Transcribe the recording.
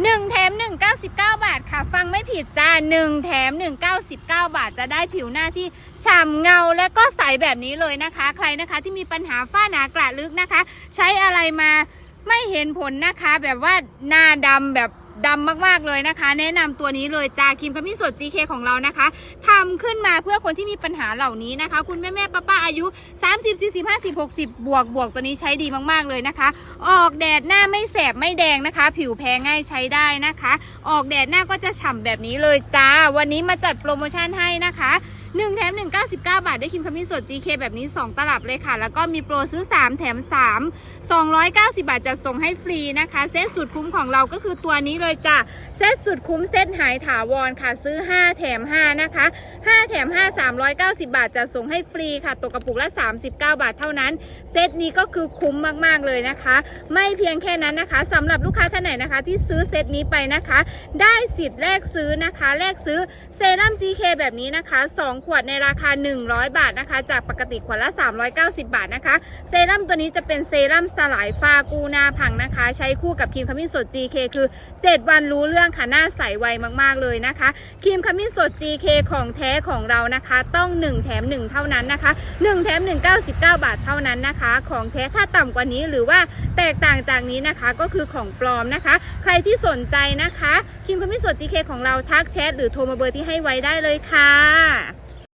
1แถม1 99บาทค่ะ ฟังไม่ผิดจ้า1แถม1 99บาทจะได้ผิวหน้าที่ฉ่ำเงาและก็ใสแบบนี้เลยนะคะ ใครนะคะที่มีปัญหาฝ้าหนากระลึกนะคะ ใช้อะไรมาไม่เห็นผลนะคะ แบบว่าหน้าดำแบบ ดำมากๆเลยนะคะ แนะนำตัวนี้เลยจ้าครีมขมิ้นสด GK ของเรานะคะทำขึ้นมาเพื่อคนที่มีปัญหาเหล่านี้นะคะ คุณแม่แม่ป้าป้าอายุ 30 40 50 60 บวกบวกตัวนี้ใช้ดีมากๆเลยนะคะ ออกแดดหน้าไม่แสบไม่แดงนะคะ ผิวแพ้ง่ายใช้ได้นะคะ ออกแดดหน้าก็จะฉ่ำแบบนี้เลยจ้า วันนี้มาจัดโปรโมชั่นให้นะคะ 1แถม1 99 บาท ได้ครีมขมิ้นสด GK แบบนี้ 2 ตลับเลยค่ะ แล้วก็มีโปรซื้อ 3 แถม 3 290 บาทจะส่งให้ฟรีนะคะ เซตสุดคุ้มของเราก็คือตัวนี้เลยจ้ะ เซตสุดคุ้มเซตหายถาวรค่ะ ซื้อ 5 แถม 5 นะคะ 5 แถม 5 390 บาทจะส่งให้ฟรีค่ะ ตกกระปุกละ 39 บาทเท่านั้น เซตนี้ก็คือคุ้มมากๆเลยนะคะ ไม่เพียงแค่นั้นนะคะสำหรับลูกค้าท่านไหนนะคะ ที่ซื้อเซตนี้ไปนะคะ ได้สิทธิ์แลกซื้อนะคะ แลกซื้อเซรั่ม GK แบบนี้นะคะ 2ขวดในราคา 100 บาทนะคะ จากปกติขวดละ 390 บาทนะคะ เซรั่มตัวนี้จะเป็นเซรั่มสลายฝ้ากูหน้าพังนะคะ ใช้คู่กับครีมขมิ้นสด GK คือ 7 วันรู้เรื่องค่ะ หน้าใสไวมากๆเลยนะคะ ครีมขมิ้นสด GK ของแท้ของเรานะคะ ต้อง 1 แถม 1 เท่านั้นนะคะ 1 แถม 1 99 บาทเท่านั้นนะคะ ของแท้ถ้าต่ำกว่านี้หรือว่าแตกต่างจากนี้นะคะก็คือของปลอมนะคะ ใครที่สนใจนะคะครีมขมิ้นสด GK ของเราทักแชทหรือโทรมาเบอร์ที่ให้ไว้ได้เลยค่ะ